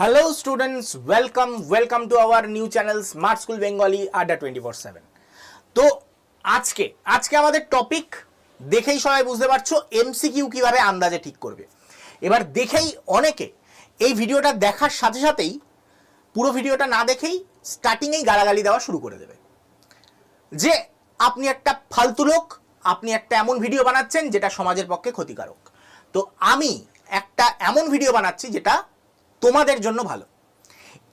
Hello students welcome welcome to our new channel smart school Bengali adda twenty four seven তো আজকে আজকে আমাদের topic দেখেই সবাই বুঝতে পারছ এমসিকিউ কীভাবে আন্দাজে ঠিক করবে। এবার দেখেই অনেকে এই ভিডিওটা দেখার সাথে সাথেই, পুরো ভিডিওটা না দেখেই স্টার্টিংয়েই গালাগালি দেওয়া শুরু করে দেবে। যে আপনি একটা ফালতু লোক, আপনি একটা এমন ভিডিও বানাচ্ছেন যেটা সমাজের পক্ষে ক্ষতিকারক। তো আমি একটা এমন ভিডিও বানাচ্ছি যেটা তোমাদের জন্য ভালো।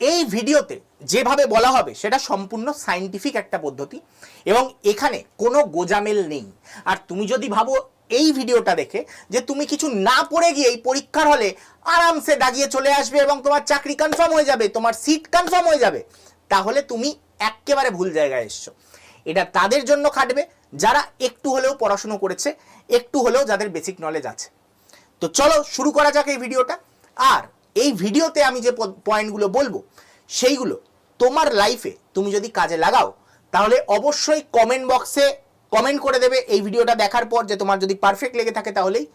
এই ভিডিওতে যেভাবে বলা হবে, সেটা সম্পূর্ণ সাইন্টিফিক একটা পদ্ধতি এবং এখানে কোনো গোজামেল নেই। আর তুমি যদি ভাবো এই ভিডিওটা দেখে যে তুমি কিছু না পড়ে গিয়ে এই পরীক্ষার হলে আরামসে দাগিয়ে চলে আসবে এবং তোমার চাকরি কনফার্ম হয়ে যাবে, তোমার সিট কনফার্ম হয়ে যাবে, তাহলে তুমি একেবারে ভুল জায়গায় এসছো। এটা তাদের জন্য খাটবে, যারা একটু হলেও পড়াশুনো করেছে, একটু হলেও যাদের বেসিক নলেজ আছে। তো চলো শুরু করা যাক এই ভিডিওটা। আর এই ভিডিওতে আমি যে পয়েন্টগুলো বলব, সেইগুলো তোমার লাইফে তুমি যদি কাজে লাগাও, তাহলে অবশ্যই কমেন্ট বক্সে কমেন্ট করে দেবে এই ভিডিওটা দেখার পর যে তোমার যদি পারফেক্ট লেগে থাকে তাহলেই।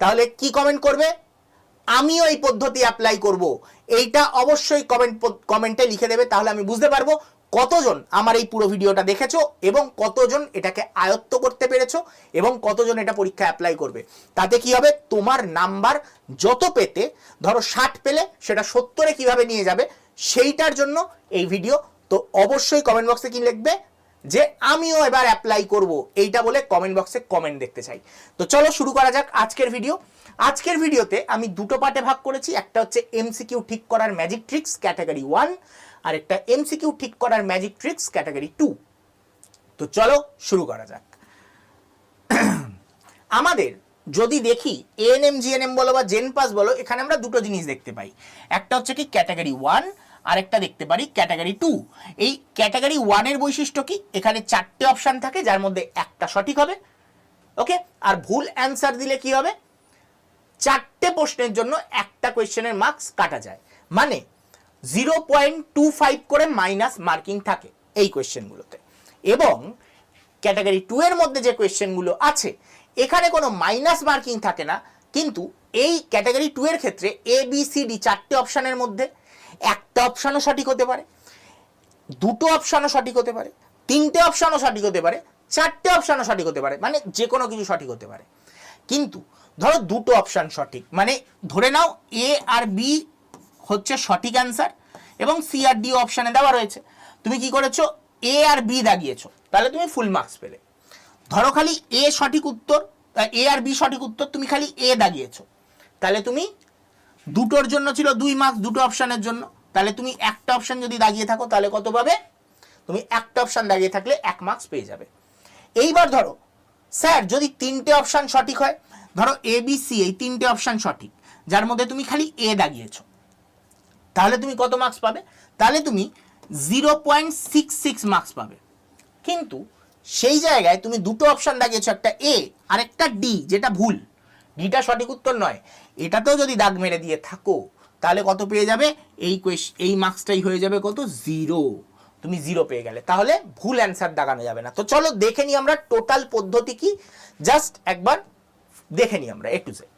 তাহলে কি কমেন্ট করবে? আমিও এই পদ্ধতি অ্যাপ্লাই করব। এইটা অবশ্যই কমেন্ট কমেন্টে লিখে দেবে, তাহলে আমি বুঝতে পারব কতজন আমার এই পুরো ভিডিওটা দেখেছ এবং কতজন এটাকে আয়ত্ত করতে পেরেছ এবং কতজন এটা পরীক্ষা অ্যাপ্লাই করবে? তাতে কি হবে? তোমার নাম্বার যত পেতে, ধরো ষাট পেলে সেটা সত্তরে কীভাবে নিয়ে যাবে সেইটার জন্য এই ভিডিও। তো অবশ্যই কমেন্ট বক্সে কি লিখবে? যে আমিও এবার অ্যাপ্লাই করব। এইটা বলে কমেন্ট বক্সে কমেন্ট দেখতে চাই। তো চলো শুরু করা যাক আজকের ভিডিও আজকের ভিডিওতে আমি দুটো পার্টে ভাগ করেছি। একটা হচ্ছে এমসিকিউ ঠিক করার ম্যাজিক ট্রিক্স ক্যাটাগরি ওয়ান আর একটা এমসিকিউ ঠিক করার ম্যাজিক ট্রিক্স ক্যাটাগরি টু তো চলো শুরু করা যাক। আমাদের যদি দেখি এএনএম জিএনএম বলো বা জেন পাস বলো, এখানে আমরা দুটো জিনিস দেখতে পাই। একটা হচ্ছে কি ক্যাটাগরি ওয়ান আর একটা দেখতে পারি ক্যাটাগরি টু এই ক্যাটাগরি ওয়ানের বৈশিষ্ট্য কি? এখানে চারটে অপশান থাকে, যার মধ্যে একটা সঠিক হবে ওকে আর ভুল অ্যান্সার দিলে কি হবে? চারটে প্রশ্নের জন্য একটা কোয়েশ্চেনের মার্কস কাটা যায়। মানে জিরো পয়েন্ট টু ফাইভ করে মাইনাস মার্কিং থাকে এই কোয়েশ্চেনগুলোতে। এবং ক্যাটাগরি টু এর মধ্যে যে কোয়েশ্চেনগুলো আছে, এখানে কোনো মাইনাস মার্কিং থাকে না, কিন্তু এই ক্যাটাগরি টু এর ক্ষেত্রে এ বি সি ডি চারটে অপশানের মধ্যে একটা অপশানও সঠিক হতে পারে, দুটো অপশানও সঠিক হতে পারে, তিনটে অপশানও সঠিক হতে পারে, চারটে অপশানও সঠিক হতে পারে মানে যে কোনো কিছু সঠিক হতে পারে। কিন্তু ধরো দুটো অপশান সঠিক মানে ধরে নাও এ আর বি হচ্ছে সঠিক অ্যান্সার এবং সি আর ডি অপশানে দেওয়া রয়েছে। তুমি কি করেছ? এ আর বি দাগিয়েছো। তাহলে তুমি ফুল মার্কস পেলে। ধরো খালি এ সঠিক উত্তর এ আর বি সঠিক উত্তর, তুমি খালি এ দাগিয়েছো। তাহলে তুমি দুটোর জন্য ছিল দুই মার্কস দুটো অপশানের জন্য। তাহলে তুমি একটা অপশান যদি দাগিয়ে থাকো, তাহলে কত পাবে? তুমি একটা অপশান দাগিয়ে থাকলে এক মার্কস পেয়ে যাবে। এইবার ধরো, স্যার যদি তিনটে অপশান সঠিক হয়, ধরো এ বি সি এই তিনটে অপশান সঠিক, যার মধ্যে তুমি খালি এ দাগিয়েছো। তাহলে তুমি কত মার্কস পাবে? তাহলে তুমি zero point six six marks পাবে। কিন্তু সেই জায়গায় তুমি দুটো অপশান দাগিয়েছো একটা এ আর একটা ডি যেটা ভুল। ডিটা সঠিক উত্তর নয়। এটাতেও যদি দাগ মেরে দিয়ে থাকো, তাহলে কত পেয়ে যাবে? এই এই মার্কসটাই হয়ে যাবে কত? জিরো তুমি জিরো পেয়ে গেলে। তাহলে ভুল অ্যান্সার দাগানো যাবে না। তো চলো দেখে নিই আমরা টোটাল পদ্ধতি কি। জাস্ট একবার দেখে নিই আমরা এ টু জেড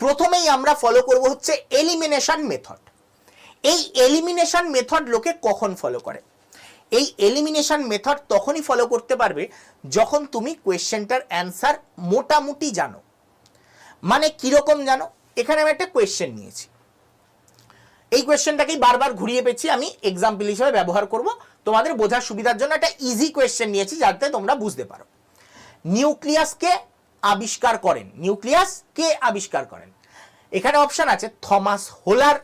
প্রথমেই আমরা ফলো করব হচ্ছে এলিমিনেশন মেথড এই এলিমিনেশন মেথড লোকে কখন ফলো করে? এই এলিমিনেশন মেথড তখনই ফলো করতে পারবে যখন তুমি কোয়েশ্চেনটার অ্যান্সার মোটামুটি জানো। মানে কীরকম জানো? এখানে আমি একটা কোয়েশ্চেন নিয়েছি। এই কোয়েশ্চেনটাকেই বারবার ঘুরিয়ে পেয়েছি। আমি এক্সাম্পল হিসেবে ব্যবহার করব। তোমাদের বোঝার সুবিধার জন্য একটা ইজি কোয়েশ্চেন নিয়েছি যাতে তোমরা বুঝতে পারো। নিউক্লিয়াসকে আবিষ্কার করেন। নিউক্লিয়াস কে আবিষ্কার করেন। এখানে অপশন আছে, থমাস হোলার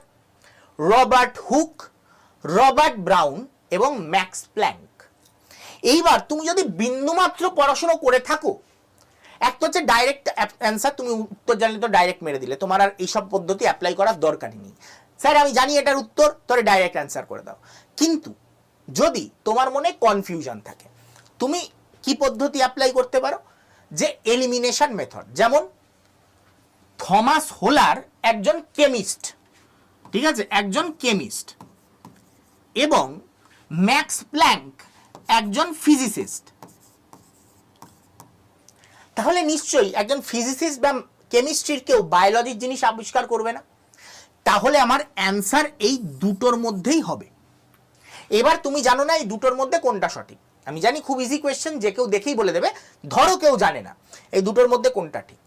রবার্ট হুক, রবার্ট ব্রাউন এবং ম্যাক্স প্ল্যাঙ্ক। এইবার তুমি যদি বিন্দুমাত্র পড়াশুনো করে থাকো একটা হচ্ছে ডাইরেক্ট অ্যান্সার তুমি উত্তর জানলে তো ডাইরেক্ট মেরে দিলে। তোমার আর এইসব পদ্ধতি অ্যাপ্লাই করার দরকারই নেই। স্যার, আমি জানি এটার উত্তর, তোরে ডাইরেক্ট অ্যান্সার করে দাও। কিন্তু যদি তোমার মনে কনফিউশন থাকে, তুমি কি পদ্ধতি অ্যাপ্লাই করতে পারো? যে এলিমিনেশন মেথড যেমন, থমাস হোলার একজন কেমিস্ট ঠিক আছে? একজন কেমিস্ট এবং ম্যাক্স প্ল্যাঙ্ক একজন ফিজিসিস্ট। তাহলে নিশ্চয়ই একজন ফিজিসিস্ট বা কেমিস্ট্রির কেউ বায়োলজির জিনিস আবিষ্কার করবে না? তাহলে আমার অ্যান্সার এই দুটোর মধ্যেই হবে। এবার তুমি জানো না এই দুটোর মধ্যে কোনটা সঠিক। আমি জানি খুব ইজি কোয়েশ্চেন যে কেউ দেখেই বলে দেবে। ধরো কেউ জানে না, এই দুটোর মধ্যে কোনটা ঠিক।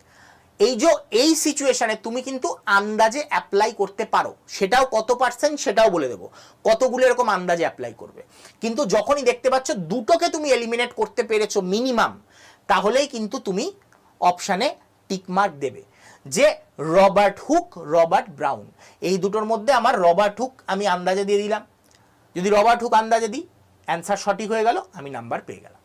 এই যে, এই সিচুয়েশনে তুমি কিন্তু আন্দাজে অ্যাপ্লাই করতে পারো। সেটাও কত পার্সেন্ট সেটাও বলে দেবো। কতগুলো এরকম আন্দাজে অ্যাপ্লাই করবে। কিন্তু যখনই দেখতে পাচ্ছ, দুটোকে তুমি এলিমিনেট করতে পেরেছ মিনিমাম তাহলেই কিন্তু তুমি অপশানে টিকমার্ক দেবে। যে রবার্ট হুক রবার্ট ব্রাউন এই দুটোর মধ্যে আমার রবার্ট হুক আমি আন্দাজে দিয়ে দিলাম। যদি রবার্ট হুক আন্দাজে দিই অ্যান্সার সঠিক হয়ে গেল, আমি নাম্বার পেয়ে গেলাম।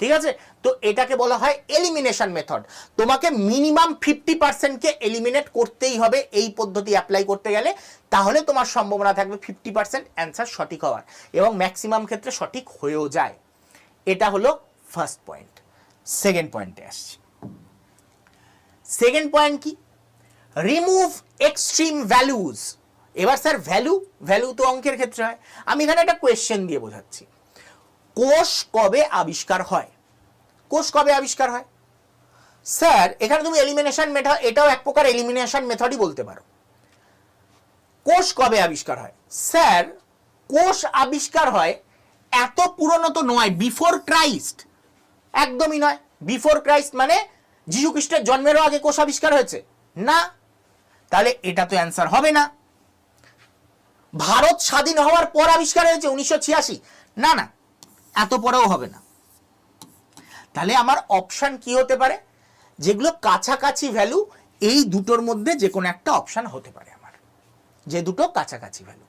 ঠিক আছে? তো এটাকে বলা হয় এলিমিনেশন মেথড তোমাকে মিনিমাম ফিফটি পার্সেন্টকে এলিমিনেট করতেই হবে এই পদ্ধতি অ্যাপ্লাই করতে গেলে। তাহলে তোমার সম্ভাবনা থাকবে ফিফটি পার্সেন্ট অ্যান্সার সঠিক হওয়ার এবং ম্যাক্সিমাম ক্ষেত্রে সঠিক হয়েও যায়। এটা হলো ফার্স্ট পয়েন্ট সেকেন্ড পয়েন্টে আসছি। সেকেন্ড পয়েন্ট কি? রিমুভ এক্সট্রিম ভ্যালুজ এবার স্যার ভ্যালু ভ্যালু তো অঙ্কের ক্ষেত্রে হয়। আমি এখানে একটা কোয়েশ্চেন দিয়ে বোঝাচ্ছি। কোষ কবে আবিষ্কার হয়? কোষ কবে আবিষ্কার হয়? স্যার, এখানে তুমি এলিমিনেশন মেথড এটাও এক প্রকার এলিমিনেশন মেথডই বলতে পারো। কোষ কবে আবিষ্কার হয়? স্যার, কোষ আবিষ্কার হয় এত পুরনো তো নয় বিফোর ক্রাইস্ট একদমই নয়। বিফোর ক্রাইস্ট মানে যীশু খ্রিস্টের জন্মেরও আগে কোষ আবিষ্কার হয়েছে। না। তাহলে এটা তো অ্যান্সার হবে না। ভারত স্বাধীন হওয়ার পর আবিষ্কার হয়েছে, উনিশশো ছিয়াশি। না না। এত পরেও হবে না। তাহলে আমার অপশন কি হতে পারে? যেগুলো কাছাকাছি ভ্যালু এই দুটোর মধ্যে যে কোনো একটা অপশন হতে পারে আমার। যে দুটো কাছাকাছি ভ্যালু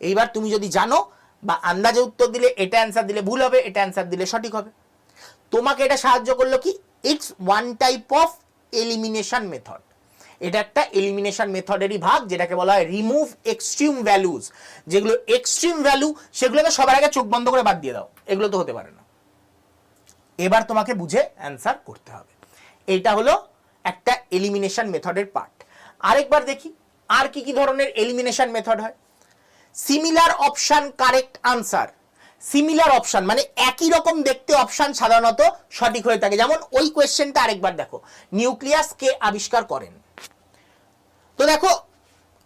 এইবার তুমি যদি জানো বা আন্দাজে উত্তর দিলে, এটা অ্যান্সার দিলে ভুল হবে, এটা অ্যান্সার দিলে সঠিক হবে। তোমাকে এটা সাহায্য করল কি? It's one type of elimination method এটা একটা এলিমিনেশন মেথডেরই ভাগ, যেটাকে বলা হয় রিমুভ এক্সট্রিম ভ্যালুজ যেগুলো এক্সট্রিম ভ্যালু সেগুলোকে সবার আগে চোখ বন্ধ করে বাদ দিয়ে দাও। এগুলো তো হতে পারে না। এবার তোমাকে বুঝে অ্যান্সার করতে হবে। এটা হলো একটা এলিমিনেশন মেথডের পার্ট আরেকবার দেখি, আর কি কি ধরনের এলিমিনেশন মেথড হয়? Similar option correct answer similar option মানে একই রকম দেখতে অপশান সাধারণত সঠিক হয়ে থাকে। যেমন ওই কোয়েশ্চেনটা আরেকবার দেখো। নিউক্লিয়াস কে আবিষ্কার করেন। তো দেখো,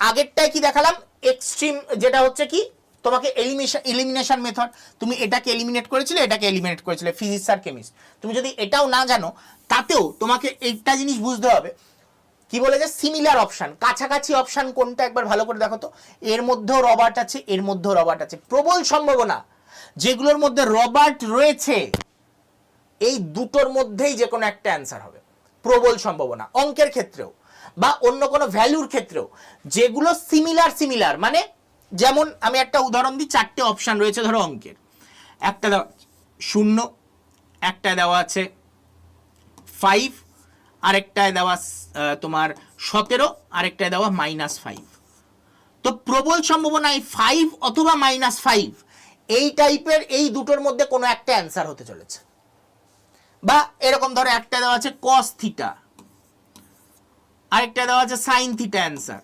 আগেরটায় কি দেখালাম? এক্সট্রিম যেটা হচ্ছে কি? তোমাকে এলিমিনেশন এলিমিনেশন মেথড তুমি এটাকে এলিমিনেট করেছিলে, এটাকে এলিমিনেট করেছিলে ফিজিক্স আর কেমিস্ট তুমি যদি এটাও না জানো, তাতেও তোমাকে এইটা জিনিস বুঝতে হবে। কি বলে যে সিমিলার অপশন কাছাকাছি অপশন কোনটা একবার ভালো করে দেখো তো। এর মধ্যেও রবার্ট আছে, এর মধ্যেও রবার্ট আছে। প্রবল সম্ভাবনা। যেগুলোর মধ্যে রবার্ট রয়েছে, এই দুটোর মধ্যেই যে কোনো একটা অ্যান্সার হবে। প্রবল সম্ভাবনা। অঙ্কের ক্ষেত্রেও। বা অন্য কোনো ভ্যালুর ক্ষেত্রেও, যেগুলো সিমিলার সিমিলার মানে যেমন আমি একটা উদাহরণ দিই, চারটে অপশান রয়েছে, ধরো অঙ্কের। একটা দেওয়া, শূন্য, একটা দেওয়া আছে ফাইভ আরেকটায় দেওয়া তোমার সতেরো আরেকটায় দেওয়া মাইনাস ফাইভ তো প্রবল সম্ভাবনা এই ফাইভ অথবা মাইনাস ফাইভ এই টাইপের এই দুটোর মধ্যে কোনো একটা অ্যান্সার হতে চলেছে। বা এরকম ধরো একটা দেওয়া আছে কস থিটা আরেকটা দেওয়া আছে সাইন থিটা অ্যান্সার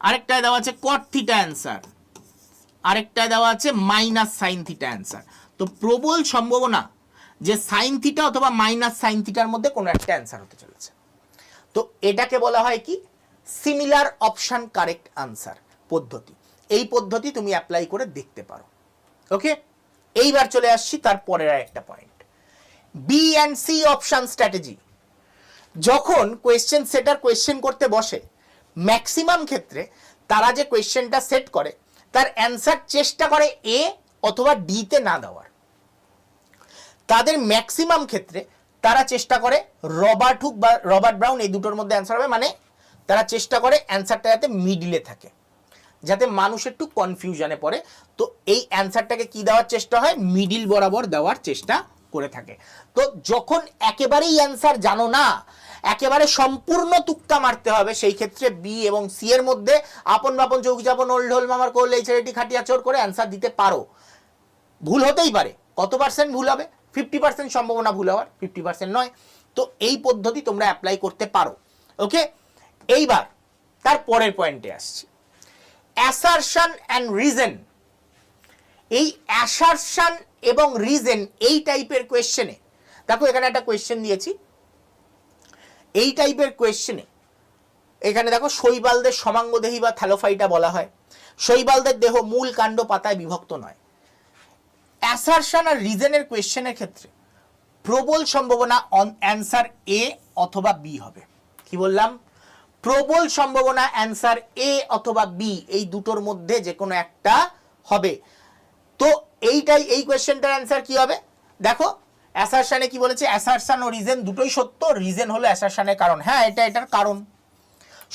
আরেকটা দেওয়া আছে কট থিটা অ্যান্সার আরেকটা দেওয়া আছে মাইনাস সাইন থিটা অ্যান্সার তো প্রবল সম্ভাবনা যে সাইন থিটা অথবা মাইনাস সাইন থিটার মধ্যে কোনো একটা অ্যান্সার হতে চলেছে। তো এটাকে বলা হয় কি? সিমিলার অপশন কারেক্ট আনসার পদ্ধতি। এই পদ্ধতি তুমি অ্যাপ্লাই করে দেখতে পারো। ওকে এইবার চলে আসছি তার পরের একটা point B and C option strategy যখন কোয়েশ্চেন সেটার কোয়েশ্চেন করতে বসে ম্যাক্সিমাম ক্ষেত্রে তারা যে কোয়েশ্চেনটা সেট করে, তার অ্যান্সার চেষ্টা করে এ অথবা ডিতে না দেওয়ার। তাদের ম্যাক্সিমাম ক্ষেত্রে তারা চেষ্টা করে রবার্ট হুক বা রবার্ট ব্রাউন এই দুটোর মধ্যে অ্যান্সার হবে মানে তারা চেষ্টা করে অ্যান্সারটা যাতে মিডিলে থাকে, যাতে মানুষ একটু কনফিউশনে পড়ে। তো এই অ্যান্সারটাকে কি দেওয়ার চেষ্টা হয়? মিডিল বরাবর দেওয়ার চেষ্টা করে থাকে। তো যখন একেবারেই অ্যান্সার জানো না একেবারে সম্পূর্ণ তুক্কা মারতে হবে। সেই ক্ষেত্রে বি এবং সি এর মধ্যে আপন বাপন, চৌকি চাপন, ওল্ড হোল, মামার কোল, এই ছেলেটি খাটিয়া চোর করে অ্যান্সার দিতে পারো। ভুল হতেই পারে। কত পার্সেন্ট ভুল হবে? ফিফটি পার্সেন্ট সম্ভাবনা ভুল হওয়ার ফিফটি পার্সেন্ট নয়। তো এই পদ্ধতি তোমরা অ্যাপ্লাই করতে পারো। ওকে এইবার তার পরের পয়েন্টে আসছি। অ্যাসারশন অ্যান্ড রিজেন এই অ্যাসারশন এবং রিজেন এই টাইপের কোয়েশ্চেনে দেখো, এখানে একটা কোয়েশ্চেন দিয়েছি। এই টাইপের কোয়েশ্চেনে এখানে দেখো শৈবালদের সমাঙ্গদেহী বা থ্যালোফাইটা বলা হয়। শৈবালদের দেহ মূল কাণ্ড পাতায় বিভক্ত নয়। অ্যাসারশন আর রিজনের কোয়েশ্চেনের ক্ষেত্রে প্রবল সম্ভাবনা অন অ্যান্সার এ অথবা বি হবে। কি বললাম? প্রবল সম্ভাবনা অ্যান্সার এ অথবা বি এই দুটোর মধ্যে যে কোনো একটা হবে। তো এইটাই, এই কোয়েশ্চেনটার অ্যান্সার কি হবে? দেখো অ্যাসারশানে কি বলেছে? অ্যাসারশান ও রিজন দুটোই সত্য, রিজেন হলো অ্যাসারশানের কারণ। হ্যাঁ এটা এটার কারণ।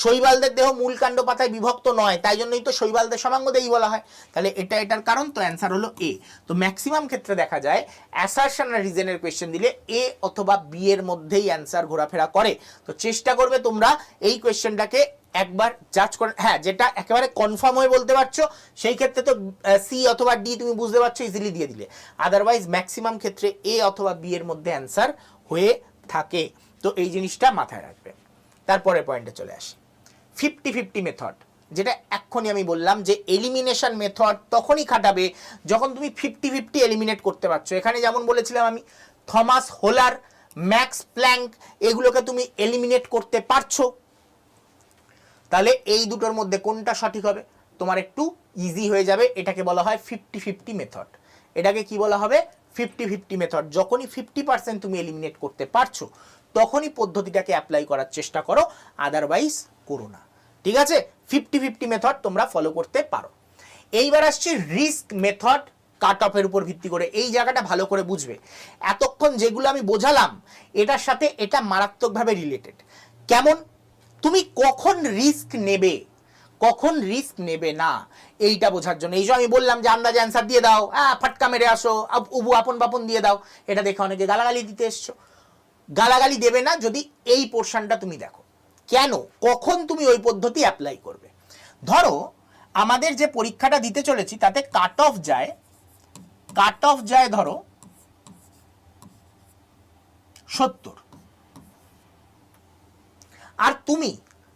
শৈবালদের দেহ মূল কাণ্ড পাতায় বিভক্ত নয়, তাই জন্যই তো শৈবালদের সমাঙ্গদেহী বলা হয়। তাহলে এটা এটার কারণ, তো অ্যান্সার হলো এ। তো ম্যাক্সিমাম ক্ষেত্রে দেখা যায়, অ্যাসারশন রিজনের কোয়েশ্চেন দিলে এ অথবা বি এর মধ্যেই অ্যান্সার ঘোরাফেরা করে। তো চেষ্টা করবে তোমরা এই কোয়েশ্চেনটাকে একবার জাজ করে হ্যাঁ যেটা একেবারে কনফার্ম হয়ে বলতে পারছ, সেই ক্ষেত্রে তো সি অথবা ডি তুমি বুঝতে পারছ ইজিলি দিয়ে দিলে। আদারওয়াইজ ম্যাক্সিমাম ক্ষেত্রে এ অথবা বি এর মধ্যে অ্যান্সার হয়ে থাকে। তো এই জিনিসটা মাথায় রাখবে। তারপরে পয়েন্টে চলে আসি। ফিফটি ফিফটি মেথড যেটা এক্ষুনি আমি বললাম যে এলিমিনেশন মেথড তখনই খাটাবে যখন তুমি ফিফটি ফিফটি এলিমিনেট করতে পারছ। এখানে যেমন বলেছিলাম আমি থমাস হোলার ম্যাক্স প্ল্যাঙ্ক এগুলোকে তুমি এলিমিনেট করতে পারছ। তাহলে এই দুটোর মধ্যে কোনটা সঠিক হবে? তোমার একটু ইজি হয়ে যাবে, এটাকে বলা হয় ফিফটি ফিফটি মেথড এটাকে কি বলা হবে? ফিফটি ফিফটি মেথড যখনই ফিফটি পার্সেন্ট তুমি এলিমিনেট করতে পারছ, তখনই পদ্ধতিটাকে অ্যাপ্লাই করার চেষ্টা করো আদারওয়াইজ করো না। ঠিক আছে? ফিফটি ফিফটি মেথড তোমরা ফলো করতে পারো। এইবার আসছে রিস্ক মেথড কাট অফের উপর ভিত্তি করে। এই জায়গাটা ভালো করে বুঝবে। এতক্ষণ যেগুলো আমি বোঝালাম, এটার সাথে এটা মারাত্মকভাবে রিলেটেড কেমন? তুমি কখন রিস্ক নেবে? কখন রিস্ক নেবে না? এইটা বোঝার জন্য। এই যে আমি বললাম যে আন্দাজে অ্যান্সার দিয়ে দাও। হ্যাঁ ফাটকা মেরে আসো উবু, আপন, বাপন দিয়ে দাও। এটা দেখে অনেকে গালাগালি দিতে এসছো। গালাগালি দেবে না যদি এই পোর্শনটা তুমি দেখো। কেন? কখন তুমি ওই পদ্ধতি অ্যাপ্লাই করবে? ধরো, আমাদের যে পরীক্ষাটা দিতে চলেছি, তাতে কাট অফ যায়। কাট অফ যায় ধরো সত্তর। আর তুমি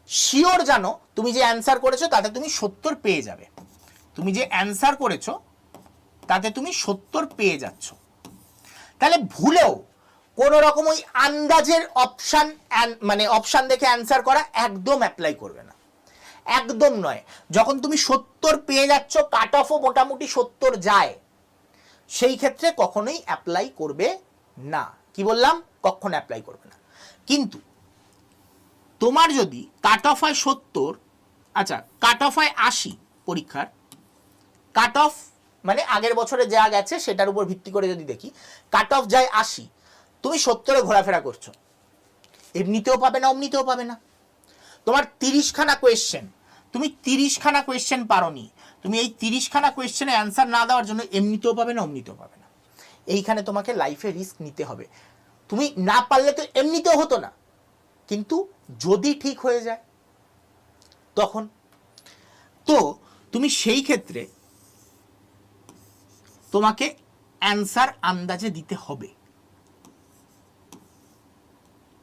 শিওর জানো, তুমি যে অ্যান্সার করেছ তাতে তুমি সত্তর পেয়ে যাবে। তুমি যে অ্যান্সার করেছ তাতে তুমি সত্তর পেয়ে যাচ্ছ। তাহলে ভুলেও কোনো রকম ওই আন্দাজের অপশান মানে অপশান দেখে অ্যান্সার করা একদম অ্যাপ্লাই করবে না। একদম নয়। যখন তুমি সত্তর পেয়ে যাচ্ছ কাট অফও মোটামুটি সত্তর যায়, সেই ক্ষেত্রে কখনোই অ্যাপ্লাই করবে না। কি বললাম? কখন অ্যাপ্লাই করবে না। কিন্তু তোমার যদি কাট অফ হয় সত্তর আচ্ছা কাট অফ হয় আশি পরীক্ষার কাট অফ মানে আগের বছরে যা গেছে সেটার উপর ভিত্তি করে যদি দেখি কাট অফ যায় আশি, তুমি সত্তরে ঘোরাফেরা করছ। এমনিতেও পাবে না, অমনিতেও পাবে না। তোমার তিরিশখানা কোয়েশ্চেন তুমি তিরিশখানা কোয়েশ্চেন পারোনি, তুমি এই তিরিশখানা কোয়েশ্চেনে অ্যান্সার না দেওয়ার জন্য এমনিতেও পাবে না, অমনিতেও পাবে না। এইখানে তোমাকে লাইফে রিস্ক নিতে হবে। তুমি না পারলে তো এমনিতেও হতো না। কিন্তু যদি ঠিক হয়ে যায়, তখন। তো তুমি সেই ক্ষেত্রে তোমাকে অ্যান্সার আন্দাজে দিতে হবে।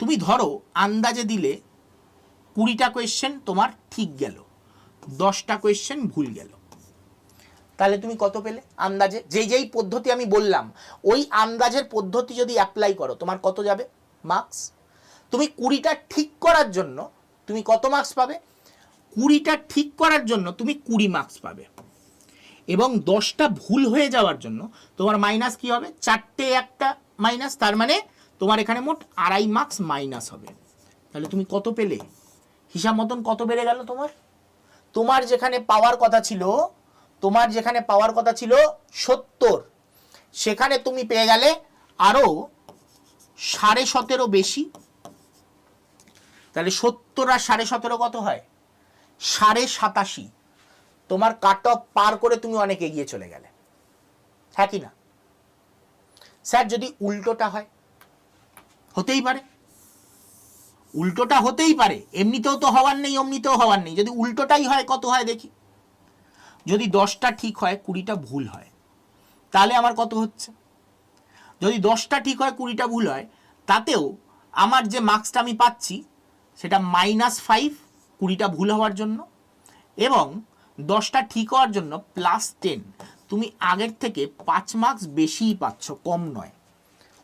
তুমি ধরো আন্দাজে দিলে কুড়িটা কোয়েশ্চেন তোমার ঠিক গেল, দশটা কোয়েশ্চেন ভুল গেল। তাহলে তুমি কত পেলে? আন্দাজে, যেই যেই পদ্ধতি আমি বললাম, ওই আন্দাজের পদ্ধতি যদি অ্যাপ্লাই করো, তোমার কত যাবে? মার্কস তুমি কুড়িটা ঠিক করার জন্য, তুমি কত মার্কস পাবে? কুড়িটা ঠিক করার জন্য তুমি কুড়ি মার্কস পাবে। এবং দশটা ভুল হয়ে যাওয়ার জন্য তোমার মাইনাস কি হবে? চারটে একটা মাইনাস তার মানে তোমার এখানে মোট আড়াই মার্কস মাইনাস হবে। তাহলে তুমি কত পেলে? হিসাব মতন কত বেড়ে গেল তোমার? তোমার যেখানে পাওয়ার কথা ছিল, তোমার যেখানে পাওয়ার কথা ছিল সত্তর। সেখানে তুমি পেয়ে গেলে আরও সাড়ে সতেরো বেশি তাহলে সত্তর আর সাড়ে সতেরো কত হয়? সাড়ে সাতাশি। তোমার কাট অফ পার করে তুমি অনেক এগিয়ে চলে গেলে। হ্যাঁ কি না? স্যার, যদি উল্টোটা হয়, হতেই পারে। উল্টোটা হতেই পারে। এমনিতেও তো হওয়ার নেই, অমনিতেও হওয়ার নেই। যদি উল্টোটাই হয়, কত হয় দেখি। যদি দশটা ঠিক হয়, কুড়িটা ভুল হয়, তাহলে আমার কত হচ্ছে? যদি দশটা ঠিক হয়, কুড়িটা ভুল হয়, তাতেও আমার যে মার্কসটা আমি পাচ্ছি সেটা মাইনাস ফাইভ কুড়িটা ভুল হওয়ার জন্য, এবং দশটা ঠিক হওয়ার জন্য প্লাস টেন তুমি আগের থেকে পাঁচ মার্কস বেশিই পাচ্ছ, কম নয়।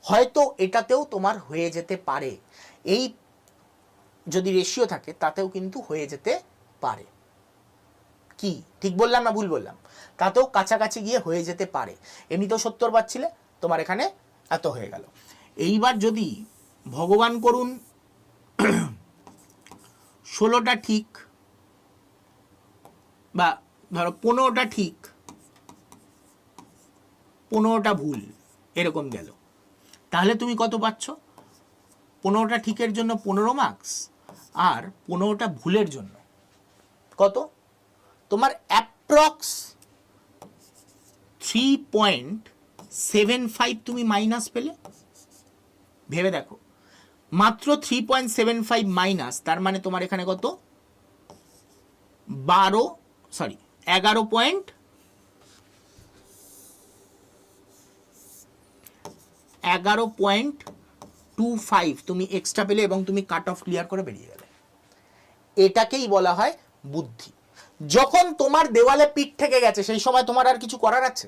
হয়তো এটাতেও তোমার হয়ে যেতে পারে। এই যদি রেশিও থাকে, তাতেও কিন্তু হয়ে যেতে পারে। কি? ঠিক বললাম না ভুল বললাম? তাতেও কাছাকাছি গিয়ে হয়ে যেতে পারে। এমনিতেও সত্তর পাচ্ছিলে, তোমার এখানে এত হয়ে গেল। এইবার যদি ভগবান করুন ষোলোটা ঠিক বা ধরো পনেরোটা ঠিক, পনেরোটা ভুল, এরকম গেল। তাহলে তুমি কত পাচ্ছ? পনেরোটা ঠিকের জন্য পনেরো মার্কস আর পনেরোটা ভুলের জন্য। কত? তোমার approx three point seven five তুমি মাইনাস পেলে। ভেবে দেখো। মাত্র three point seven five minus তার মানে তোমার এখানে কত? বারো সরি এগারো পয়েন্ট এগারো পয়েন্ট টু ফাইভ তুমি এক্সট্রা পেলে এবং তুমি কাট অফ ক্লিয়ার করে বেরিয়ে গেলে। এটাকেই বলা হয় বুদ্ধি। যখন তোমার দেওয়ালে পিঠ থেকে গেছে, সেই সময় তোমার আর কিছু করার আছে?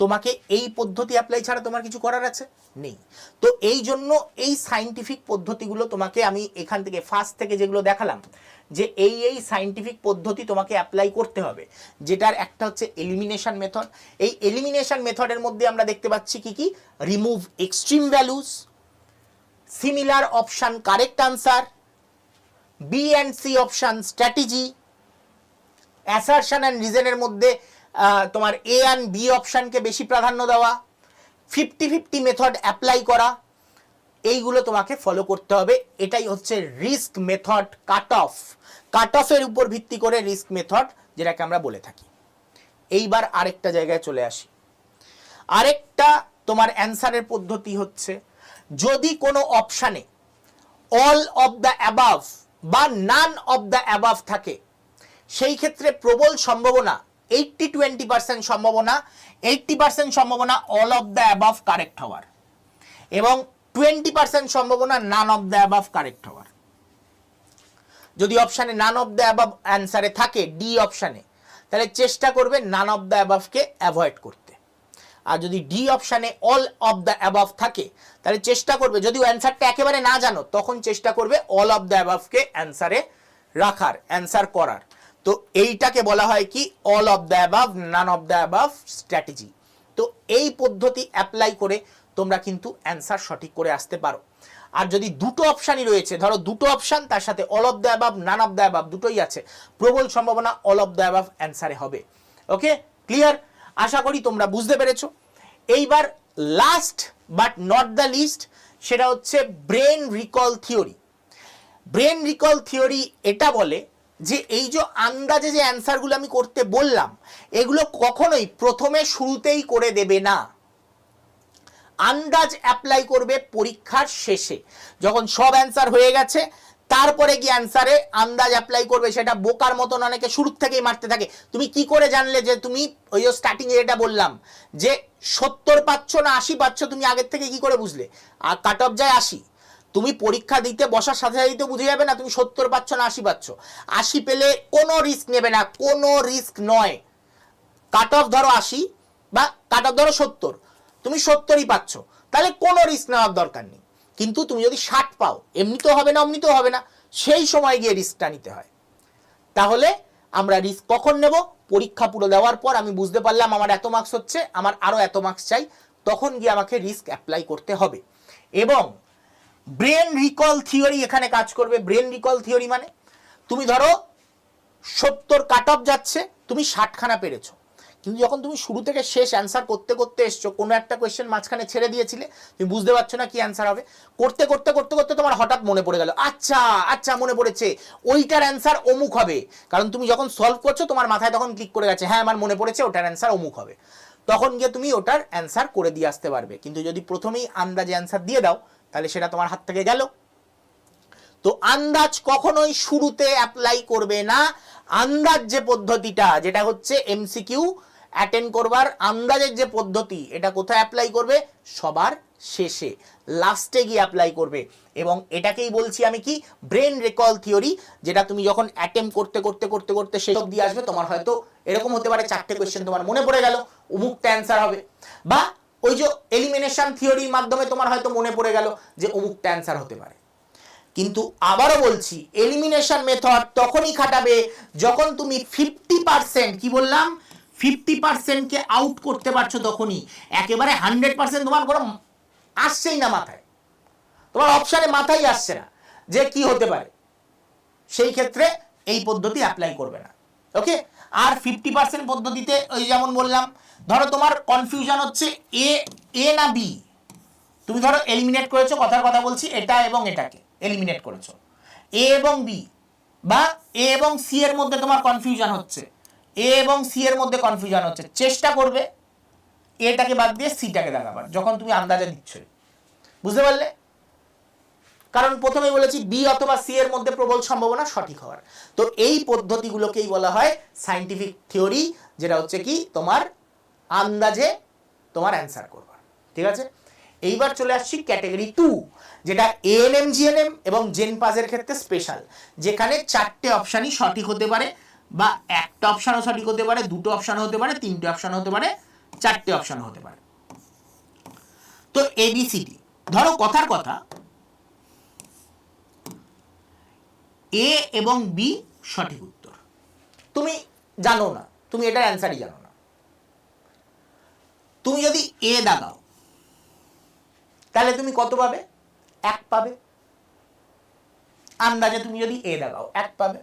তোমাকে এই পদ্ধতি অ্যাপ্লাই ছাড়া তোমার কিছু করার আছে? নেই। তো এই জন্য এই সাইন্টিফিক পদ্ধতিগুলো তোমাকে আমি এখান থেকে ফার্স্ট থেকে যেগুলো দেখালাম, যে এই এই সাইন্টিফিক পদ্ধতি তোমাকে অ্যাপ্লাই করতে হবে, যেটার একটা হচ্ছে এলিমিনেশন মেথড এই এলিমিনেশন মেথডের মধ্যে আমরা দেখতে পাচ্ছি কি কি? Remove extreme values similar option correct answer B and C option strategy assertion and রিজনের মধ্যে তোমার এ অ্যান্ড বি অপশানকে বেশি প্রাধান্য দেওয়া ফিফটি ফিফটি মেথড অ্যাপ্লাই করা, এইগুলো তোমাকে ফলো করতে হবে। এটাই হচ্ছে risk method cut off cut অফের উপর ভিত্তি করে রিস্ক মেথড যেটাকে আমরা বলে থাকি। এইবার আরেকটা জায়গায় চলে আসি। আরেকটা তোমার অ্যান্সারের পদ্ধতি হচ্ছে, যদি কোনো অপশানে অল অফ দ্য অ্যাবাভ বা নান অফ দ্য অ্যাবাভ থাকে, সেই ক্ষেত্রে প্রবল সম্ভাবনা এইটটি টোয়েন্টি পার্সেন্ট সম্ভাবনা এইটটি পার্সেন্ট সম্ভাবনা all of the above correct হওয়ার এবং টোয়েন্টি পার্সেন্ট সম্ভাবনা none of the above correct হওয়ার। যদি অপশানে নান অফ দ্য অ্যাবাভ অ্যান্সারে থাকে ডি অপশানে তাহলে চেষ্টা করবে নান অফ দ্য অ্যাবাভকে অ্যাভয়েড করতে। আর যদি ডি অপশানে অল অফ দ্য অ্যাবাভ থাকে, তাহলে চেষ্টা করবে যদি অ্যান্সারটা একেবারে না জানো, তখন চেষ্টা করবে অল অফ দ্য অ্যাবাভকে অ্যান্সারে রাখার অ্যান্সার করার। তো এইটাকে বলা হয় কি? All of the above none of the above strategy তো এই পদ্ধতি অ্যাপ্লাই করে তোমরা কিন্তু অ্যান্সার সঠিক করে আসতে পারো। আর যদি দুটো অপশানই রয়েছে, ধরো দুটো অপশান তার সাথে all of the above none of the above দুটোই আছে, প্রবল সম্ভাবনা অল অফ দ্য অ্যাবাভ অ্যান্সারে হবে। ওকে ক্লিয়ার আশা করি তোমরা বুঝতে পেরেছ। এইবার last but not the least সেটা হচ্ছে brain recall theory brain recall theory এটা বলে যে এই যে আন্দাজে যে অ্যান্সারগুলো আমি করতে বললাম, এগুলো কখনোই প্রথমে শুরুতেই করে দেবে না। আন্দাজ অ্যাপ্লাই করবে পরীক্ষার শেষে। যখন সব অ্যান্সার হয়ে গেছে, তারপরে কি অ্যান্সারে আন্দাজ অ্যাপ্লাই করবে, সেটা বোকার মতন অনেকে শুরুর থেকেই মারতে থাকে। তুমি কি করে জানলে যে তুমি ওই যে স্টার্টিং এটা বললাম, যে সত্তর পাচ্ছ না আশি পাচ্ছ, তুমি আগের থেকে কি করে বুঝলে? আর কাট অফ যায় আশি। তুমি পরীক্ষা দিতে, বসার সাথে সাথেই তো বুঝে যাবে না, তুমি সত্তর পাচ্ছ না আশি পাচ্ছ। আশি পেলে কোনো রিস্ক নেবে না, কোনো রিস্ক নয়। কাট অফ ধরো আশি বা কাট অফ ধরো সত্তর। তুমি সত্তরই পাচ্ছ, তাহলে কোনো রিস্ক নেওয়ার দরকার নেই। কিন্তু তুমি যদি ষাট পাও এমনিতেও হবে না অমনিতেও হবে না, সেই সময় গিয়ে রিস্কটা নিতে হয়। তাহলে আমরা রিস্ক কখন নেব? পরীক্ষা পুরো দেওয়ার পর, আমি বুঝতে পারলাম আমার এত মার্কস হচ্ছে, আমার আরও এত মার্কস চাই, তখন গিয়ে আমাকে রিস্ক অ্যাপ্লাই করতে হবে। এবং ব্রেন রিকল থিওরি এখানে কাজ করবে। ব্রেন রিকল থিওরি মানে তুমি ধরো সত্তর কাট অফ যাচ্ছে, তুমি ষাটখানা পেরেছ। কিন্তু যখন তুমি শুরু থেকে শেষ অ্যান্সার করতে করতে এসছো, কোনো একটা কোয়েশ্চেন মাঝখানে ছেড়ে দিয়েছিলে, তুমি বুঝতে পারছ না কি অ্যান্সার হবে। করতে করতে করতে করতে তোমার হঠাৎ মনে পড়ে গেল আচ্ছা আচ্ছা মনে পড়েছে। ওইটার অ্যান্সার অমুক হবে। কারণ তুমি যখন সলভ করছ, তোমার মাথায় তখন ক্লিক করে গেছে হ্যাঁ আমার মনে পড়েছে, ওটার অ্যান্সার অমুক হবে। তখন গিয়ে তুমি ওটার অ্যান্সার করে দিয়ে আসতে পারবে। কিন্তু যদি প্রথমেই আন্দাজে অ্যান্সার দিয়ে দাও তাহলে সেটা তোমার হাত থেকে গেল। তো আন্দাজ কখনোই শুরুতে অ্যাপ্লাই করবে না। আন্দাজ যে পদ্ধতিটা, যেটা হচ্ছে এমসিকিউ অ্যাটেন্ড করবার, আন্দাজের যে পদ্ধতি, এটা কোথায় অ্যাপ্লাই করবে? সবার শেষে লাস্টে গিয়ে অ্যাপ্লাই করবে। এবং এটাকেই বলছি আমি কি? ব্রেন রেকল থিওরি যেটা তুমি যখন অ্যাটেম্প করতে করতে করতে করতে শেষ অব্দি আসবে, তোমার হয়তো এরকম হতে পারে, চারটে কোয়েশ্চেন তোমার মনে পড়ে গেল, অমুকটা অ্যান্সার হবে। বা ওই যে এলিমিনেশন থিওরির মাধ্যমে তোমার হয়তো মনে পড়ে গেল যে অমুকটা অ্যান্সার হতে পারে। কিন্তু আবারও বলছি এলিমিনেশন মেথড তখনই খাটাবে যখন তুমি ফিফটি পার্সেন্ট কি বললাম? ফিফটি পার্সেন্টকে আউট করতে পারছ তখনই। একেবারে হান্ড্রেড পার্সেন্ট তোমার কোনো আসছেই না মাথায়। তোমার অপশানে মাথায় আসছে না যে কি হতে পারে। সেই ক্ষেত্রে এই পদ্ধতি অ্যাপ্লাই করবে না। ওকে আর ফিফটি পার্সেন্ট পদ্ধতিতে, ওই যেমন বললাম, ধরো তোমার কনফিউশন হচ্ছে এ এ না বি তুমি ধরো এলিমিনেট করেছ, কথার কথা বলছি, এটা এবং এটাকে এলিমিনেট করেছ। এ এবং বি বা এ এবং সি এর মধ্যে তোমার কনফিউশন হচ্ছে। এ এবং সি এর মধ্যে কনফিউশন হচ্ছে। চেষ্টা করবে এটাকে বাদ দিয়ে সিটাকে দেখাবার যখন তুমি আন্দাজে দিচ্ছ বুঝতে পারলে? কারণ প্রথমে বলেছি বি অথবা সি এর মধ্যে প্রবল সম্ভাবনা সঠিক হওয়ার। তো এই পদ্ধতিগুলোকেই বলা হয় সাইন্টিফিক থিওরি যেটা হচ্ছে কি তোমার আন্দাজে তোমার অ্যান্সার করবা ঠিক আছে? এইবার চলে আসছি ক্যাটাগরি টু যেটা এএনএম জিএনএম এবং জেন পাজের ক্ষেত্রে স্পেশাল যেখানে চারটে অপশানই সঠিক হতে পারে বা একটা অপশানও সঠিক হতে পারে, দুটো অপশান হতে পারে, তিনটে অপশান হতে পারে, চারটে অপশান হতে পারে। তো এবিসিডি ধরো কথার কথা এ এবং বি সঠিক উত্তর। তুমি জানো না, তুমি এটার অ্যান্সারই জানো না। তুমি যদি এ দাগাও, তাহলে তুমি কত পাবে? এক পাবে। আন্দাজে তুমি যদি এ দাগাও, এক পাবে।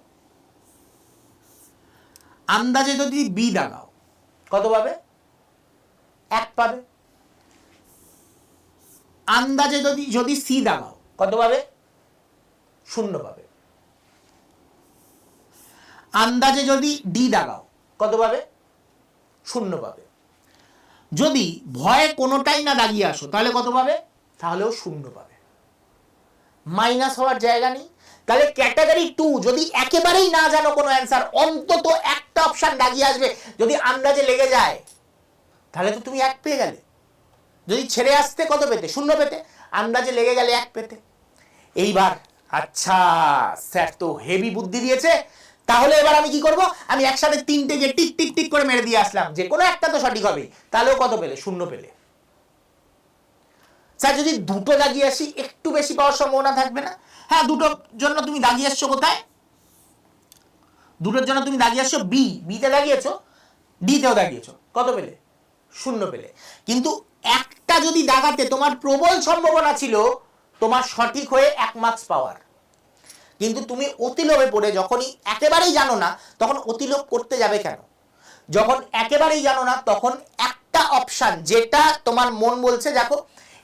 আন্দাজে যদি বি দাগাও, কত পাবে? এক পাবে। আন্দাজে যদি যদি সি দাগাও, কত পাবে? শূন্য পাবে। আন্দাজে যদি ডি দাগাও, কত পাবে? শূন্য পাবে। যদি ভয়ে কোনোটাই না দাগিয়ে আসো, তাহলে কত পাবে? তাহলেও শূন্য পাবে। মাইনাস হওয়ার জায়গা নেই। তাহলে ক্যাটাগরি টু যদি একেবারেই না জানো কোনো অ্যান্সার, অন্তত একটা অপশান দাগিয়ে আসবে, যদি আন্দাজে লেগে যায়, তাহলে তো তুমি এক পেয়ে গেলে। যদি ছেড়ে আসতে কত পেতে? শূন্য পেতে। আন্দাজে লেগে গেলে এক পেতে। এইবার আচ্ছা স্যার তো হেভি বুদ্ধি দিয়েছে। তাহলে এবার আমি কি করব? আমি একসাথে তিনটে যে টিক টিক টিক করে মেরে দিয়ে আসলাম যে কোনো একটা তো সঠিক হবে। তাহলেও কত পেলে? শূন্য পেলে। স্যার যদি দুটো দাগিয়ে আসি একটু বেশি পাওয়ার সম্ভাবনা থাকবে না? হ্যাঁ দুটোর জন্য তুমি দাগিয়ে আসছো কোথায়? দুটোর জন্য তুমি দাগিয়ে আসছো বি বিতে দাগিয়েছো ডিতেও দাগিয়েছো। কত পেলে? শূন্য পেলে। কিন্তু একটা যদি দাগাতে তোমার প্রবল সম্ভাবনা ছিল তোমার সঠিক হয়ে এক মার্কস পাওয়ার। কিন্তু তুমি অতিলোভে পড়ে যখনই একেবারেই জানো না, তখন অতিলোভ করতে যাবে কেন? যখন একেবারেই জানো না, তখন একটা অপশান যেটা তোমার মন বলছে, দেখো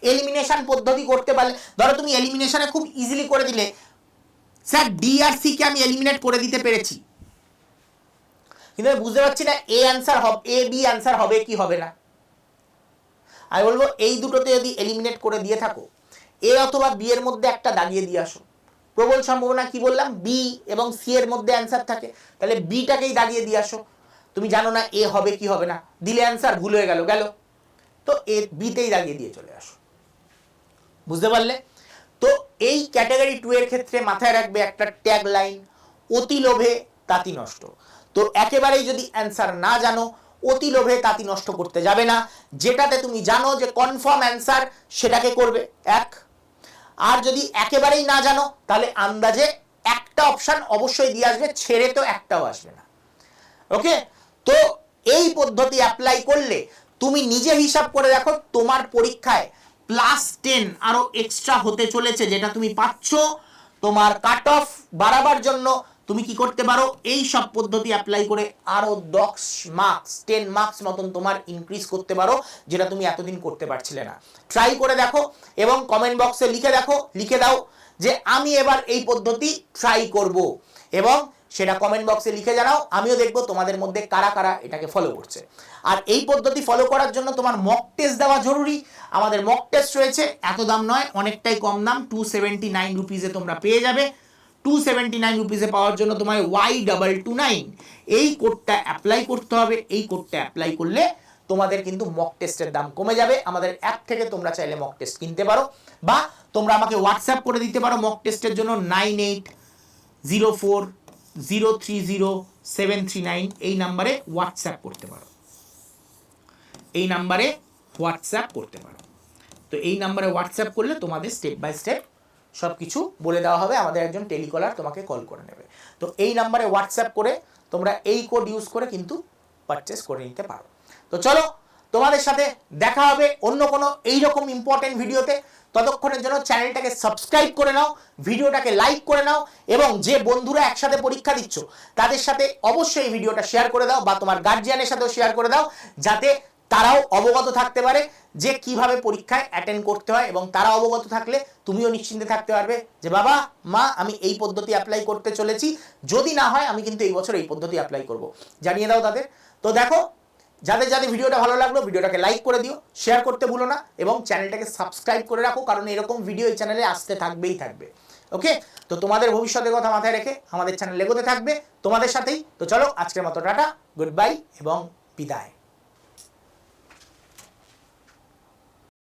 এলিমিনেশন পদ্ধতি করতে পারলে, ধরো তুমি এলিমিনেশনে খুব ইজিলি করে দিলে। স্যার ডি আর সি কে আমি এলিমিনেট করে দিতে পেরেছি। কিন্তু আমি বুঝতে পারছি না এ অ্যান্সার হবে এ বি অ্যান্সার হবে কি হবে না। আমি বলব, এই দুটোতে যদি এলিমিনেট করে দিয়ে থাকো এ অথবা বি এর মধ্যে একটা দাগিয়ে দিয়ে আসো। প্রবল সম্ভাবনা কি বললাম? বি এবং সি এর মধ্যে অ্যান্সার থাকে। তাহলে বিটাকেই দাগিয়ে দিয়ে আসো। তুমি জানো না এ হবে কি হবে না। দিলে অ্যান্সার ভুল হয়ে গেল গেল। তো এ বিতেই দাগিয়ে দিয়ে চলে আসো। বুঝতে পারলে? তো এই ক্যাটাগরি টু এর ক্ষেত্রে মাথায় রাখবে একটা ট্যাগ লাইন অতি লোভে তাঁতি নষ্ট। তো একেবারেই যদি অ্যান্সার না জানো, অতি লোভে তাঁতি নষ্ট করতে যাবে না। যেটাতে তুমি জানো যে কনফার্ম অ্যান্সার সেটাকে করবে। এক আর যদি একেবারেই না জানো, তাহলে আন্দাজে একটা অপশান অবশ্যই দিয়ে আসবে, ছেড়ে তো একটাও আসবে না। ওকে তো এই পদ্ধতি অ্যাপ্লাই করলে তুমি নিজে হিসাব করে দেখো, তোমার পরীক্ষায় প্লাস টেন আরও এক্সট্রা হতে চলেছে, যেটা তুমি পাচ্ছ তোমার কাট অফ বাড়াবার জন্য। তুমি কি করতে পারো? এই সব পদ্ধতি অ্যাপ্লাই করে আরও দশ মার্কস টেন মার্কস মতন তোমার ইনক্রিজ করতে পারো, যেটা তুমি এতদিন করতে পারছিলে না। ট্রাই করে দেখো এবং কমেন্ট বক্সে লিখে দেখো, লিখে দাও যে আমি এবার এই পদ্ধতি ট্রাই করব। এবং সেটা কমেন্ট বক্সে লিখে জানাও, আমিও দেখব তোমাদের মধ্যে কারা কারা এটাকে ফলো করছে। আর এই পদ্ধতি ফলো করার জন্য তোমার মক টেস্ট দেওয়া জরুরি। আমাদের মক টেস্ট রয়েছে, এত দাম নয়, অনেকটাই কম দাম টু সেভেন্টি নাইন রুপিসে তোমরা পেয়ে যাবে। টু সেভেন্টি নাইন রুপিসে পাওয়ার জন্য তোমায় ওয়াই ডাবল টু নাইন এই কোডটা অ্যাপ্লাই করতে হবে। এই কোডটা অ্যাপ্লাই করলে তোমাদের কিন্তু মক টেস্টের দাম কমে যাবে। আমাদের অ্যাপ থেকে তোমরা চাইলে মক টেস্ট কিনতে পারো। বা তোমরা আমাকে হোয়াটসঅ্যাপ করে দিতে পারো মক টেস্টের জন্য nine eight zero four zero three zero seven three nine এই নাম্বারে হোয়াটসঅ্যাপ করতে পারো। এই নাম্বারে হোয়াটসঅ্যাপ করতে পারো। তো এই নাম্বারে হোয়াটসঅ্যাপ করলে তোমাদের স্টেপ বাই স্টেপ সব কিছু বলে দেওয়া হবে, আমাদের একজন টেলিকলার তোমাকে কল করে নেবে। তো এই নাম্বারে হোয়াটসঅ্যাপ করে তোমরা এই কোড ইউজ করে কিন্তু পারচেস করে নিতে পারো। তো চলো, তোমাদের সাথে দেখা হবে অন্য কোনো এইরকম ইম্পর্টেন্ট ভিডিওতে ততক্ষণের জন্য চ্যানেলটাকে সাবস্ক্রাইব করে নাও ভিডিওটাকে লাইক করে নাও, এবং যে বন্ধুরা একসাথে পরীক্ষা দিচ্ছ, তাদের সাথে অবশ্যই ভিডিওটা শেয়ার করে দাও, বা তোমার গার্জিয়ানের সাথেও শেয়ার করে দাও, যাতে তারাও অবগত থাকতে পারে যে কীভাবে পরীক্ষায় অ্যাটেন্ড করতে হয় এবং তারা অবগত থাকলে তুমিও নিশ্চিন্তে থাকতে পারবে যে, বাবা, মা, আমি এই পদ্ধতি অ্যাপ্লাই করতে চলেছি। যদি না হয়, আমি কিন্তু এই বছর এই পদ্ধতি অ্যাপ্লাই করব। জানিয়ে দাও তাদের। তো দেখো, যাদের যাদের ভিডিওটা ভালো লাগল, ভিডিওটাকে লাইক করে দিও শেয়ার করতে ভুলো না এবং চ্যানেলটাকে সাবস্ক্রাইব করে রাখো, কারণ এরকম ভিডিও এই চ্যানেলে আসতে থাকবেই থাকবে। ওকে? তো তোমাদের ভবিষ্যতের কথা মাথায় রেখে আমাদের চ্যানেল এগোতে থাকবে তোমাদের সাথেই। তো চলো, আজকের মতো টাটা গুড বাই এবং বিদায়।